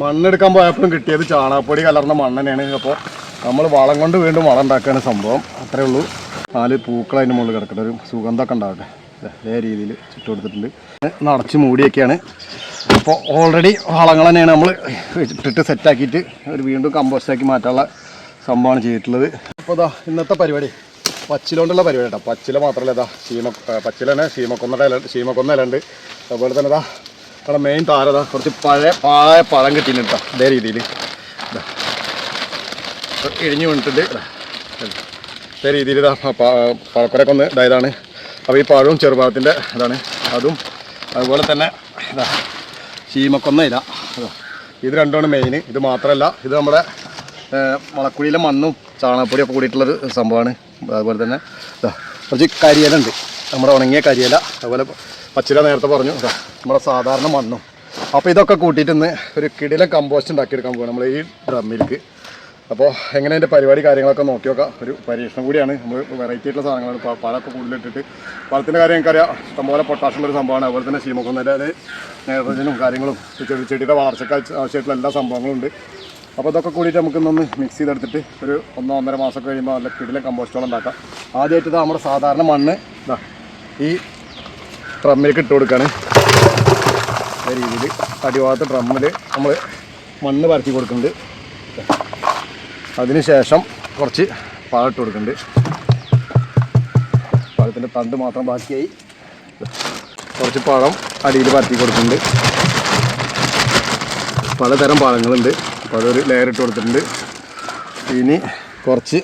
മണ്ണെടുക്കാൻ പോയപ്പോഴും കിട്ടിയത് ചാണകപ്പൊടി കലർന്ന മണ്ണെന്നെയാണ് അപ്പോൾ നമ്മൾ വളം കൊണ്ട് വീണ്ടും വളം ഉണ്ടാക്കുകയാണ് സംഭവം. അത്രേ ഉള്ളൂ. നാല് പൂക്കൾ അതിന്റെ മുകളിൽ കിടക്കട്ടെ. ഒരു സുഗന്ധമൊക്കെ ഉണ്ടാവട്ടെ. അതേ രീതിയിൽ ചുറ്റു കൊടുത്തിട്ടുണ്ട്. നടച്ച് മൂടിയൊക്കെയാണ്. അപ്പോൾ ഓൾറെഡി വളങ്ങൾ തന്നെയാണ് നമ്മൾ ഇട്ടിട്ട് സെറ്റാക്കിയിട്ട് ഒരു വീണ്ടും കമ്പോസ്റ്റാക്കി മാറ്റാനുള്ള സംഭവമാണ് ചെയ്തിട്ടുള്ളത്. അപ്പോൾ ഇതാ ഇന്നത്തെ പരിപാടി. പച്ചിലോണ്ടുള്ള പരിപാടി കേട്ടോ. പച്ചില മാത്രമല്ല ഇതാ ശീമ പച്ചില തന്നെ ശീമക്കൊന്നട ശീമക്കൊന്ന ഇലുണ്ട് അതുപോലെ തന്നെ ഇതാ നമ്മുടെ മെയിൻ താരത കുറച്ച് പഴയ പഴയ പഴം കിട്ടിയിട്ടുണ്ട് കേട്ടോ ഇതേ രീതിയിൽ ഇഴിഞ്ഞു വീണിട്ടുണ്ട്. അതേ രീതിയിൽ ഇതാ പഴക്കുരൊക്കെ ഒന്ന് ഇതായതാണ് അപ്പോൾ ഈ പഴവും ചെറുപഴത്തിന്റെ ഇതാണ്. അതും അതുപോലെ തന്നെ ഇതാ ചീമക്കൊന്ന ഇല. ഇതാ. രണ്ടുമാണ് മെയിൻ ഇത് മാത്രമല്ല ഇത് നമ്മുടെ മണക്കുഴിയിലെ മണ്ണും ചാണകപ്പൊടിയൊക്കെ കൂടിയിട്ടുള്ളൊരു സംഭവമാണ്. അതുപോലെ തന്നെ കുറച്ച് കരിയിലുണ്ട് നമ്മുടെ ഉണങ്ങിയ കരിയില അതുപോലെ പച്ചില നേരത്തെ പറഞ്ഞു. നമ്മുടെ സാധാരണ മണ്ണും. അപ്പോൾ ഇതൊക്കെ കൂട്ടിയിട്ട് ഇന്ന് ഒരു കിടില കമ്പോസ്റ്റ് ഉണ്ടാക്കിയെടുക്കാൻ പോകും നമ്മൾ ഈ ഡ്രമ്മിലേക്ക് അപ്പോൾ എങ്ങനെ അതിന്റെ പരിപാടി കാര്യങ്ങളൊക്കെ നോക്കി നോക്കാം. ഒരു പരീക്ഷണം കൂടിയാണ്. നമ്മൾ വെറൈറ്റി ആയിട്ടുള്ള സാധനങ്ങളാണ്. പാലൊക്കെ കൂടുതലിട്ടിട്ട്. പഴത്തിന്റെ കാര്യം എനിക്കറിയാം. ഇഷ്ടംപോലെ പൊട്ടാഷുള്ള ഒരു സംഭവമാണ്. അതുപോലെ തന്നെ ശീമക്കൊന്നന്റെ അത് നൈട്രജനും കാര്യങ്ങളും ചെടി ചെടിയുടെ വളർച്ചയ്ക്ക് ആവശ്യമായിട്ടുള്ള എല്ലാ സംഭവങ്ങളും ഉണ്ട്. അപ്പോൾ ഇതൊക്കെ കൂടിയിട്ട് നമുക്ക് ഇന്നൊന്ന് മിക്സ് ചെയ്തെടുത്തിട്ട് ഒരു ഒന്നോ ഒന്നര മാസമൊക്കെ കഴിയുമ്പോൾ നല്ല കിടിലെ കമ്പോസ്റ്റോളം ഉണ്ടാക്കാം. ആദ്യമായിട്ട് നമ്മുടെ സാധാരണ മണ്ണ്. ഇതാ ഈ ഡ്രമ്മിലേക്ക് ഇട്ട് കൊടുക്കുകയാണ് രീതിയിൽ അടിഭാഗത്ത് ഡ്രമ്മിൽ നമ്മൾ മണ്ണ് പരത്തി കൊടുക്കുന്നുണ്ട്. അതിനുശേഷം കുറച്ച് പാളിട്ട് കൊടുക്കുന്നുണ്ട്. പഴത്തിന്റെ തണ്ട് മാത്രം ബാക്കിയായി. കുറച്ച് പഴം അടിയിൽ പരത്തി കൊടുക്കുന്നുണ്ട്. പലതരം പഴങ്ങളുണ്ട് അപ്പോൾ അതൊരു ലെയർ ഇട്ട് കൊടുത്തിട്ടുണ്ട്. ഇനി കുറച്ച്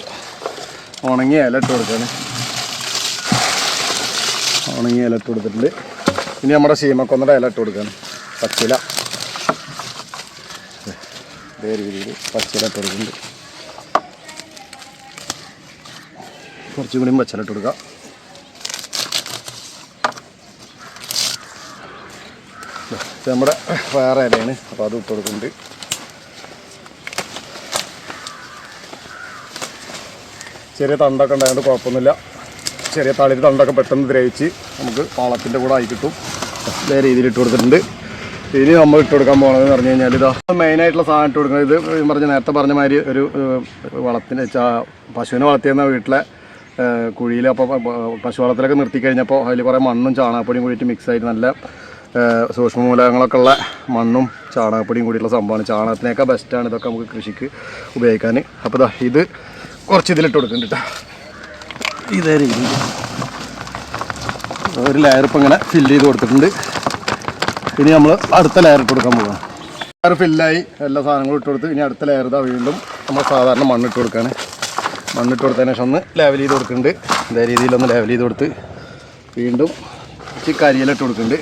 ഉണങ്ങിയ ഇല ഇട്ട് കൊടുക്കുകയാണ് ഉണങ്ങിയ ഇല ഇട്ട് കൊടുത്തിട്ടുണ്ട്. ഇനി നമ്മുടെ ശീമക്കൊന്നയുടെ ഇല ഇട്ട് കൊടുക്കുകയാണ് പച്ചില. ഇതേ രീതിയിൽ പച്ചില ഇട്ട് കൊടുക്കുന്നുണ്ട്. കുറച്ചും കൂടി പച്ചില ഇട്ട് കൊടുക്കാം. ഇത് നമ്മുടെ വേറെ ഇലയാണ്. അപ്പോൾ അത് ഇട്ട് കൊടുക്കുന്നുണ്ട്. ചെറിയ തണ്ടൊക്കെ ഉണ്ടായതുകൊണ്ട് കുഴപ്പമൊന്നുമില്ല. ചെറിയ തളിര് തണ്ടൊക്കെ പെട്ടെന്ന് ദ്രവിച്ച് നമുക്ക് പാളത്തിന്റെ കൂടെ ആയി കിട്ടും. ഇതേ രീതിയിൽ ഇട്ട് കൊടുത്തിട്ടുണ്ട്. ഇനി നമ്മൾ ഇട്ട് കൊടുക്കാൻ പോകുന്നതെന്ന് പറഞ്ഞു കഴിഞ്ഞാൽ ഇതാ മെയിനായിട്ടുള്ള സാധനം ഇട്ട് കൊടുക്കുന്നത്. ഇത് പറഞ്ഞ നേരത്തെ പറഞ്ഞ മാതിരി ഒരു വളത്തിന് പശുവിനെ വളർത്തിയിരുന്ന വീട്ടിലെ കുഴിയിൽ അപ്പോൾ പശു വളത്തിലൊക്കെ നിർത്തി കഴിഞ്ഞപ്പോൾ അതിൽ കുറേ മണ്ണും ചാണകപ്പൊടിയും കൂടിയിട്ട് മിക്സ് ആയിട്ട് നല്ല സൂക്ഷ്മമൂലകങ്ങളൊക്കെ ഉള്ള മണ്ണും ചാണകപ്പൊടിയും കൂടിയിട്ടുള്ള സംഭവമാണ്. ചാണകത്തിനേക്കാൾ ബെസ്റ്റാണ് ഇതൊക്കെ നമുക്ക് കൃഷിക്ക് ഉപയോഗിക്കാൻ അപ്പോൾ ഇത് കുറച്ച് ഇതിലിട്ട് കൊടുക്കുന്നുണ്ട് കേട്ടോ ഇതേ രീതി ഒരു ലെയർ ഇപ്പം ഇങ്ങനെ ഫില്ല് ചെയ്ത് കൊടുത്തിട്ടുണ്ട്. ഇനി നമ്മൾ അടുത്ത ലെയർ ഇട്ട് കൊടുക്കാൻ പോകാം ലെയർ ഫില്ലായി എല്ലാ സാധനങ്ങളും ഇട്ട് കൊടുത്ത് ഇനി അടുത്ത ലെയർ ഇതാ വീണ്ടും നമ്മൾ സാധാരണ മണ്ണിട്ട് കൊടുക്കുകയാണ് മണ്ണിട്ട് കൊടുത്തതിന് ശേഷം ഒന്ന് ലെവൽ ചെയ്ത് കൊടുക്കുന്നുണ്ട്. ഇതേ രീതിയിലൊന്ന് ലെവൽ ചെയ്ത് കൊടുത്ത് വീണ്ടും ഇച്ചിരി കരിയിലിട്ട് കൊടുക്കുന്നുണ്ട്.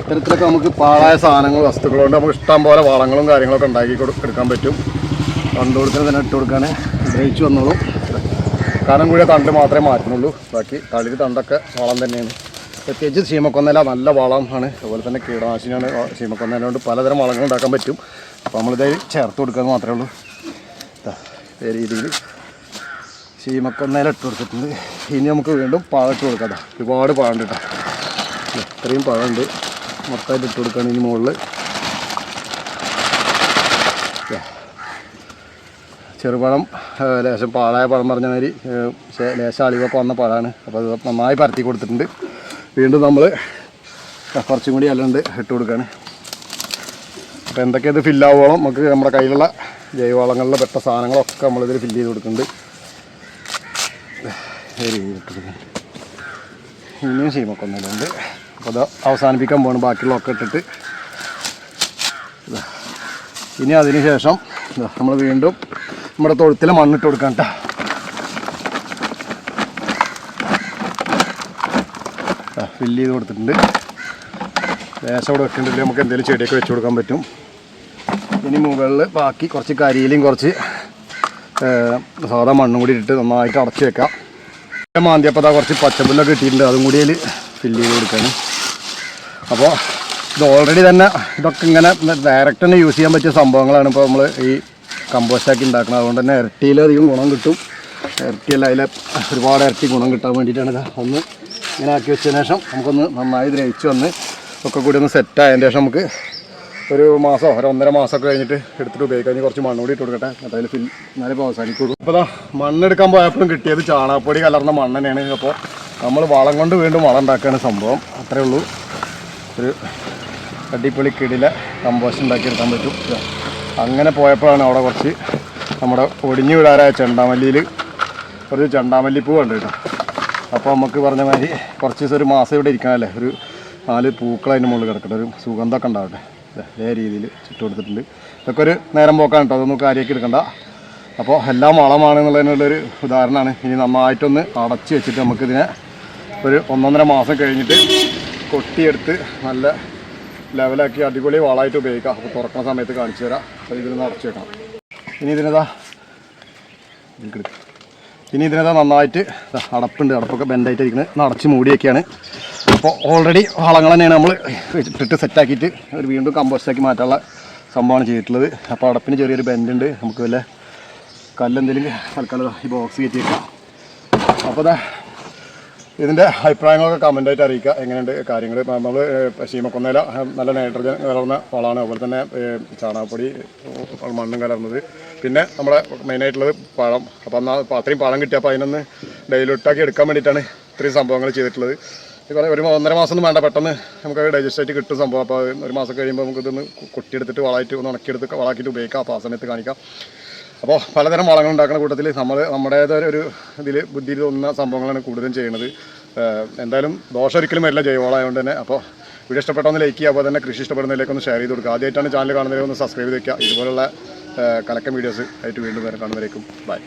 ഇത്തരത്തിലൊക്കെ നമുക്ക് പാഴായ സാധനങ്ങൾ വസ്തുക്കളുണ്ട് നമുക്ക് ഇഷ്ടം പോലെ വളങ്ങളും കാര്യങ്ങളൊക്കെ ഉണ്ടാക്കി കൊടുക്കാൻ പറ്റും. തണ്ട് കൊടുക്കുന്നത് തന്നെ ഇട്ട് കൊടുക്കാൻ ഗ്രഹിച്ചു വന്നുള്ളൂ കാരണം കൂടിയ തണ്ട് മാത്രമേ മാറ്റുന്നുള്ളൂ ബാക്കി തളിര് തണ്ടൊക്കെ വളം തന്നെയാണ്. പ്രത്യേകിച്ച് ചീമക്കൊന്നല നല്ല വളമാണ് അതുപോലെ തന്നെ കീടനാശിനിയാണ് ചീമക്കൊന്നല കൊണ്ട് പലതരം വളങ്ങൾ ഉണ്ടാക്കാൻ പറ്റും. അപ്പോൾ നമ്മളിത് ചേർത്ത് കൊടുക്കുക മാത്രമേ ഉള്ളൂ. ഈ രീതിയിൽ ചീമക്കൊന്നല ഇട്ട് കൊടുത്തിട്ടുണ്ട്. ഇനി നമുക്ക് വീണ്ടും പഴം ഇട്ട് കൊടുക്കാം. ഒരുപാട് പഴമുണ്ട് കേട്ടോ. ഇത്രയും പഴമുണ്ട് മൊത്തമായിട്ട് ഇട്ട് കൊടുക്കുകയാണ് ഇനി മുകളിൽ ചെറുപഴം ലേശം പാഴായ പഴം പറഞ്ഞ മാതിരി ലേശം അളിവൊക്കെ വന്ന പഴമാണ്. അപ്പോൾ അത് നന്നായി പരത്തി കൊടുത്തിട്ടുണ്ട്. വീണ്ടും നമ്മൾ കുറച്ചും കൂടി അല്ലാണ്ട് ഇട്ട് കൊടുക്കുകയാണ് അപ്പോൾ എന്തൊക്കെ ഇത് ഫില്ലാവോളം നമുക്ക് നമ്മുടെ കയ്യിലുള്ള ജൈവവളങ്ങളിൽ പെട്ട സാധനങ്ങളൊക്കെ നമ്മളിതിൽ ഫില്ല് ചെയ്ത് കൊടുക്കുന്നുണ്ട്. ഇനിയും ചെയ്യുമ്പോൾ ഒന്നുമില്ലുണ്ട് അപ്പോൾ അത് അവസാനിപ്പിക്കാൻ പോകണം ബാക്കിയുള്ളതൊക്കെ ഇട്ടിട്ട്. ഇനി അതിന് ശേഷം നമ്മൾ വീണ്ടും നമ്മുടെ തൊഴുത്തിൽ മണ്ണിട്ട് കൊടുക്കാം കേട്ടോ ഫില്ല് ചെയ്ത് കൊടുത്തിട്ടുണ്ട്. ലേശം അവിടെ വെക്കേണ്ടതിൽ നമുക്ക് എന്തെങ്കിലും ചെടിയൊക്കെ വെച്ച് കൊടുക്കാൻ പറ്റും. ഇനി മുകളിൽ ബാക്കി കുറച്ച് കരിയിലും കുറച്ച് സാധാ മണ്ണും കൂടി ഇട്ട് നന്നായിട്ട് അടച്ച് വെക്കാം. മാന്തിയപ്പോൾ അതാ കുറച്ച് പച്ചപ്പുല്ലൊക്കെ കിട്ടിയിട്ടുണ്ട്. അതും കൂടി അതിൽ ഫില്ല് ചെയ്ത് കൊടുക്കാൻ അപ്പോൾ ഇത് ഓൾറെഡി തന്നെ ഇതൊക്കെ ഇങ്ങനെ ഡയറക്റ്റ് തന്നെ യൂസ് ചെയ്യാൻ പറ്റിയ സംഭവങ്ങളാണ് ഇപ്പോൾ നമ്മൾ ഈ കമ്പോസ്റ്റാക്കി ഉണ്ടാക്കുന്നത് അതുകൊണ്ട് തന്നെ ഇരട്ടിയിലധികം ഗുണം കിട്ടും. ഇരട്ടിയല്ല അതിലെ ഒരുപാട് ഇരട്ടി ഗുണം കിട്ടാൻ വേണ്ടിയിട്ടാണ് ഒന്ന് ഇങ്ങനെ ആക്കി വെച്ചതിന് ശേഷം നമുക്കൊന്ന് നന്നായി ദ്രവിച്ച് വന്ന് ഒക്കെ കൂടി ഒന്ന് സെറ്റ് ആയതിന് ശേഷം നമുക്ക് ഒരു മാസമോ ഒരു ഒന്നര മാസമൊക്കെ കഴിഞ്ഞിട്ട് എടുത്തിട്ട് ഉപയോഗിക്കാൻ കുറച്ച് മണ്ണ് കൂടി ഇട്ട് കൊടുക്കട്ടെ. അതായത് ഫിൽ എന്നാലും ഇപ്പോൾ അവസാനിക്കുള്ളൂ അപ്പോൾ അതാ മണ്ണെടുക്കാൻ പോയപ്പോഴും കിട്ടിയത് ചാണകപ്പൊടി കലർന്ന മണ്ണ് തന്നെയാണ്. അപ്പോൾ നമ്മൾ വളം കൊണ്ട് വീണ്ടും വളം ഉണ്ടാക്കുകയാണ് സംഭവം. അത്രേ ഉള്ളൂ. ഒരു അടിപൊളി കിടില കമ്പോസ്റ്റ് ഉണ്ടാക്കിയെടുക്കാൻ പറ്റും. അങ്ങനെ പോയപ്പോഴാണ് അവിടെ കുറച്ച് നമ്മുടെ ഒടിഞ്ഞു വിടാറായ ചെണ്ടാമല്ലിയിൽ കുറച്ച് ചെണ്ടാമല്ലിപ്പൂ ഉണ്ട് കേട്ടോ. അപ്പോൾ നമുക്ക് പറഞ്ഞ മാതിരി കുറച്ച് ദിവസം ഒരു മാസം ഇവിടെ ഇരിക്കാനല്ലേ ഒരു നാല് പൂക്കൾ അതിന്റെ മുകളിൽ കിടക്കട്ടെ. ഒരു സുഗന്ധമൊക്കെ ഉണ്ടാവട്ടെ. അതേ രീതിയിൽ ചുറ്റു കൊടുത്തിട്ടുണ്ട്. ഇതൊക്കെ ഒരു നേരം പോക്കാണ് കേട്ടോ. അതൊന്നും കാര്യമാക്കി എടുക്കണ്ട. അപ്പോൾ എല്ലാം വളമാണെന്നുള്ളതിനുള്ളൊരു ഉദാഹരണമാണ്. ഇനി നന്നായിട്ടൊന്ന് അടച്ച് വെച്ചിട്ട് നമുക്കിതിനെ ഒരു ഒന്നൊന്നര മാസം കഴിഞ്ഞിട്ട് കൊട്ടിയെടുത്ത് നല്ല ലെവലാക്കി അടിപൊളി വളമായിട്ട് ഉപയോഗിക്കാം. അപ്പോൾ തുറക്കുന്ന സമയത്ത് കാണിച്ചു തരാം. അപ്പോൾ ഇതിൽ അടച്ചു വെക്കണം ഇനി ഇതിനെതാ. ഇനി ഇതിനെതാ നന്നായിട്ട് അടപ്പുണ്ട്. അടപ്പൊക്കെ ബെൻഡായിട്ട് ഇരിക്കുന്നത് അടച്ച് മൂടിയൊക്കെയാണ് അപ്പോൾ ഓൾറെഡി വളങ്ങൾ തന്നെയാണ് നമ്മൾ ഇട്ടിട്ട് സെറ്റാക്കിയിട്ട് ഒരു വീണ്ടും കമ്പോസ്റ്റാക്കി മാറ്റാനുള്ള സംഭവമാണ് ചെയ്തിട്ടുള്ളത്. അപ്പോൾ അടപ്പിന് ചെറിയൊരു ബെൻഡുണ്ട്. നമുക്ക് വല്ല കല്ലെന്തെങ്കിലും തൽക്കാലം ഈ ബോക്സ് കയറ്റി വെക്കാം അപ്പോൾ ഇതിന്റെ അഭിപ്രായങ്ങളൊക്കെ കമന്റായിട്ട് അറിയിക്കുക. എങ്ങനെയുണ്ട് കാര്യങ്ങൾ? നമ്മൾ ശീമക്കൊന്നേല നല്ല നൈട്രജൻ കലർന്ന വളമാണ് അതുപോലെ തന്നെ ചാണകപ്പൊടി മണ്ണും കലർന്നത്. പിന്നെ നമ്മുടെ മെയിനായിട്ടുള്ളത് പഴം. അപ്പം എന്നാൽ അത്രയും പഴം കിട്ടിയപ്പോൾ അതിനൊന്ന് ഇട്ടാക്കി എടുക്കാൻ വേണ്ടിയിട്ടാണ് ഇത്രയും സംഭവങ്ങൾ ചെയ്തിട്ടുള്ളത്. ഇപ്പോൾ ഒരു ഒന്നര മാസം ഒന്നും വേണ്ട പെട്ടെന്ന് നമുക്ക് ഡൈജസ്റ്റ് ആയിട്ട് കിട്ടും സംഭവം. അപ്പോൾ ഒരു മാസം കഴിയുമ്പോൾ നമുക്കിതൊന്ന് കൊട്ടിയെടുത്തിട്ട് വളമായിട്ട് ഒന്ന് ഉണക്കിയെടുത്ത് വളാക്കിയിട്ട് ഉപയോഗിക്കാം. അപ്പോൾ ആ സമയത്ത് കാണിക്കാം. അപ്പോൾ പലതരം വളങ്ങൾ ഉണ്ടാക്കുന്ന കൂട്ടത്തിൽ നമ്മൾ നമ്മുടേതായ ഒരു ഇതിൽ ബുദ്ധിയിൽ തോന്നുന്ന സംഭവങ്ങളാണ് കൂടുതലും ചെയ്യുന്നത്. എന്തായാലും ദോഷം ഒരിക്കലും വരില്ല. ജൈവവളമായതുകൊണ്ട് തന്നെ. അപ്പോൾ വീഡിയോ ഇഷ്ടപ്പെട്ടൊന്ന് ലൈക്ക് ചെയ്യുക. അപ്പോൾ തന്നെ കൃഷി ഇഷ്ടപ്പെടുന്നതിലേക്ക് ഒന്ന് ഷെയർ ചെയ്ത് കൊടുക്കുക. ആദ്യമായിട്ടാണ് ചാനൽ കാണുന്നതിലേക്ക് ഒന്ന് സബ്സ്ക്രൈബ് ചെയ്ത് വെക്കുക. ഇതുപോലുള്ള കലക്കം വീഡിയോസ് ആയിട്ട് വീണ്ടും വരെ. കാണുന്നവരേക്കും. ബൈ